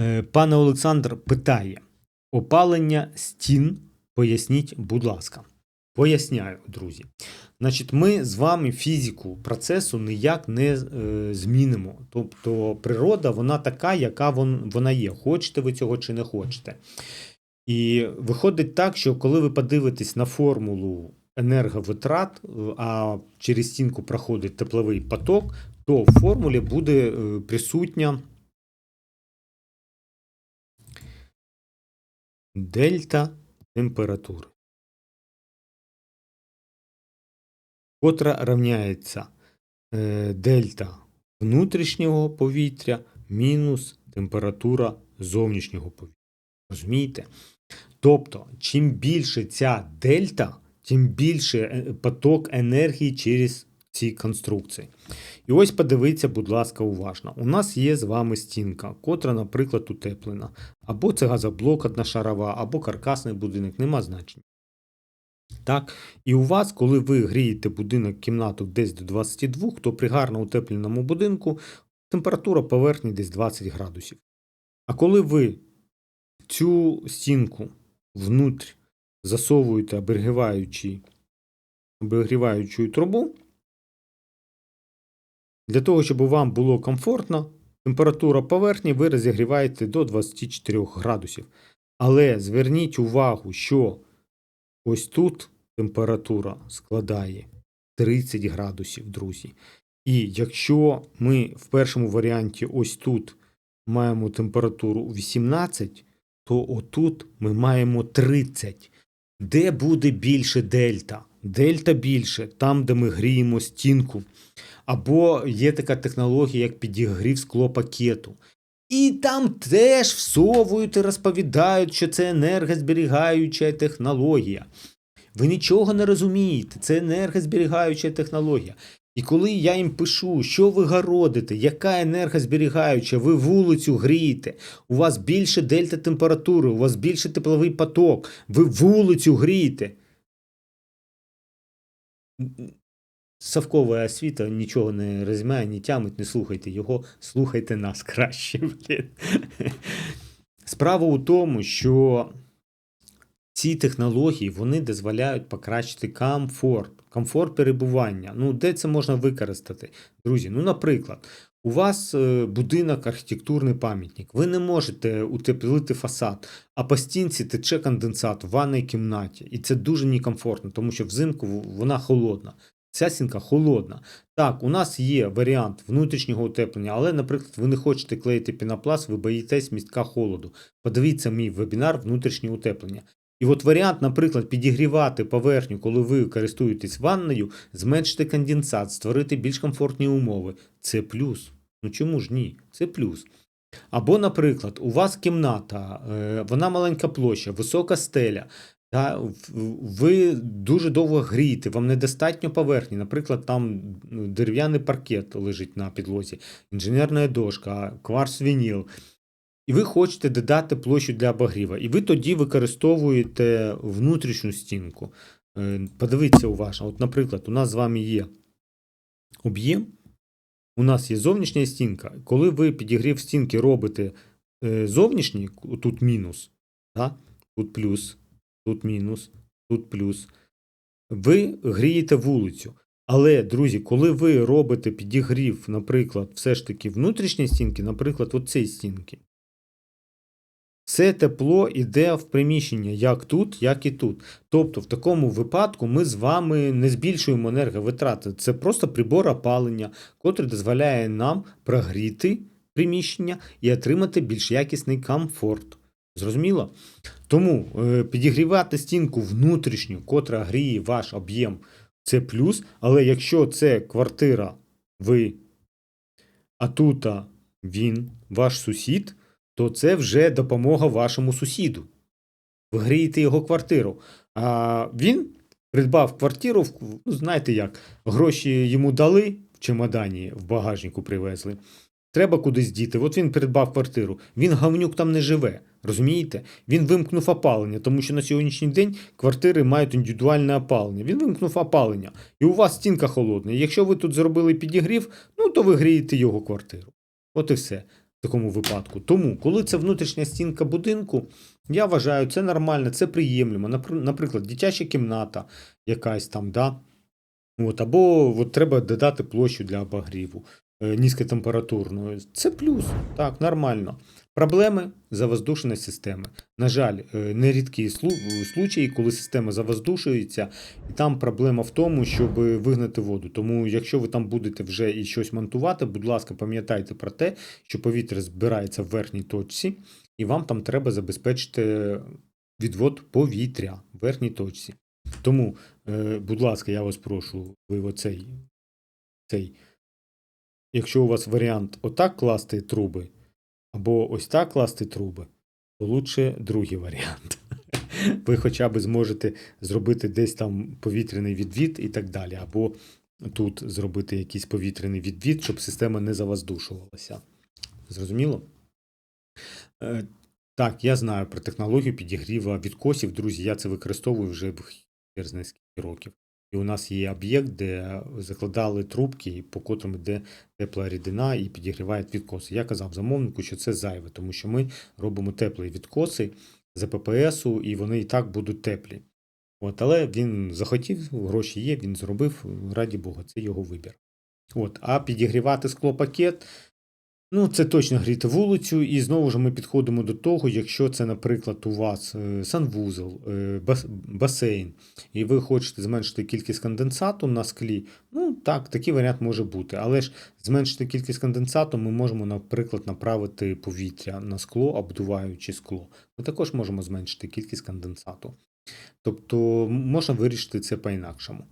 Е, Пане Олександр питає: опалення стін, поясніть, будь ласка. Поясняю, друзі. Значить, ми з вами фізику процесу ніяк не е, змінимо. Тобто природа, вона така, яка вон, вона є. Хочете ви цього чи не хочете. І виходить так, що коли ви подивитесь на формулу енерговитрат, е, а через стінку проходить тепловий поток, то в формулі буде е, присутня дельта температури, котра равняється е, дельта внутрішнього повітря мінус температура зовнішнього повітря. Розумієте? Тобто, чим більше ця дельта, тим більше е, поток енергії через ці конструкції. І ось подивіться, будь ласка, уважно. У нас є з вами стінка, котра, наприклад, утеплена. Або це газоблок одношарова, або каркасний будинок, нема значення. Так, і у вас, коли ви грієте будинок кімнату десь до 22, то при гарно утепленому будинку температура поверхні десь 20 градусів. А коли ви цю стінку внутрь засовуєте обігріваючу трубу, для того, щоб вам було комфортно, температура поверхні ви розігріваєте до 24 градусів. Але зверніть увагу, що ось тут температура складає 30 градусів, друзі. І якщо ми в першому варіанті ось тут маємо температуру 18, то отут ми маємо 30. Де буде більше дельта? Дельта більше там, де ми гріємо стінку. Або є така технологія, як підігрів склопакету. І там теж всовують і розповідають, що це енергозберігаюча технологія. Ви нічого не розумієте, це енергозберігаюча технологія. І коли я їм пишу, що ви городите, яка енергозберігаюча, ви вулицю грієте, у вас більше дельта температури, у вас більше тепловий поток, ви вулицю грієте. Совкова освіта нічого не розмає, не тямить, не слухайте його, слухайте нас краще. Блін. Справа у тому, що ці технології вони дозволяють покращити комфорт, комфорт перебування. Ну, де це можна використати? Друзі, ну, наприклад, у вас е, будинок архітектурний пам'ятник. Ви не можете утеплити фасад, а по стінці тече конденсат в ванній кімнаті. І це дуже некомфортно, тому що взимку вона холодна. Ця стінка холодна. Так, у нас є варіант внутрішнього утеплення, але, наприклад, ви не хочете клеїти пінопласт, ви боїтесь містка холоду. Подивіться мій вебінар внутрішнє утеплення. І от варіант, наприклад, підігрівати поверхню, коли ви користуєтесь ванною, зменшити конденсат, створити більш комфортні умови. Це плюс. Ну чому ж ні? Це плюс. Або, наприклад, у вас кімната, е, вона маленька площа, висока стеля. Та ви дуже довго грієте, вам недостатньо поверхні. Наприклад, там ну, дерев'яний паркет лежить на підлозі, інженерна дошка, кварц вініл. І ви хочете додати площу для обогріва. І ви тоді використовуєте внутрішню стінку. Е, Подивіться уважно. От, наприклад, у нас з вами є об'єм, у нас є зовнішня стінка. Коли ви підігрів стінки робите е, зовнішній, тут мінус, да? тут плюс, тут мінус, тут плюс. Ви грієте вулицю. Але, друзі, коли ви робите підігрів, наприклад, все ж таки внутрішні стінки, наприклад, оцей стінки, це тепло йде в приміщення як тут, як і тут. Тобто, в такому випадку ми з вами не збільшуємо енерговитрати. Це просто прибор опалення, котрий дозволяє нам прогріти приміщення і отримати більш якісний комфорт. Зрозуміло? Тому е, підігрівати стінку внутрішню, котра гріє ваш об'єм, це плюс. Але якщо це квартира, ви, а тут він, ваш сусід, то це вже допомога вашому сусіду. Ви грієте його квартиру. А він придбав квартиру, ну, знаєте як, гроші йому дали в чемодані, в багажнику привезли. Треба кудись діти. От він придбав квартиру. Він гавнюк там не живе. Розумієте? Він вимкнув опалення, тому що на сьогоднішній день квартири мають індивідуальне опалення. Він вимкнув опалення. І у вас стінка холодна. Якщо ви тут зробили підігрів, ну то ви грієте його квартиру. От і все. в такому випадку. Тому, коли це внутрішня стінка будинку, я вважаю, це нормально, це приємлемо. Наприклад, дитяча кімната якась там, да? От, або от треба додати площу для обогріву е. Це плюс, так, нормально. Проблеми завоздушені системи. На жаль, е, нерідкі случаї, коли система завоздушується, і там проблема в тому, щоб вигнати воду. Тому, якщо ви там будете вже і щось монтувати, будь ласка, пам'ятайте про те, що повітря збирається в верхній точці, і вам там треба забезпечити відвод повітря в верхній точці. Тому, е, будь ласка, я вас прошу, ви оцей, цей, якщо у вас варіант отак класти труби, або ось так класти труби, то лучше другий варіант. Ви хоча б зможете зробити десь там повітряний відвід і так далі, або тут зробити якийсь повітряний відвід, щоб система не завоздушувалася. Зрозуміло? Е, Так, я знаю про технологію підігріва відкосів. Друзі, я це використовую вже скільки років. І у нас є об'єкт, де закладали трубки, по котрим йде тепла рідина і підігрівають відкоси. Я казав замовнику, що це зайве, тому що ми робимо теплі відкоси за ППСу, і вони і так будуть теплі. От, але він захотів, гроші є, він зробив, раді Бога, це його вибір. От, а підігрівати склопакет, ну це точно гріти вулицю, і знову ж ми підходимо до того, якщо це, наприклад, у вас е, санвузол, е, басейн, і ви хочете зменшити кількість конденсату на склі, ну так, такий варіант може бути. Але ж зменшити кількість конденсату ми можемо, наприклад, направити повітря на скло, обдуваючи скло. Ми також можемо зменшити кількість конденсату. Тобто можна вирішити це по-інакшому.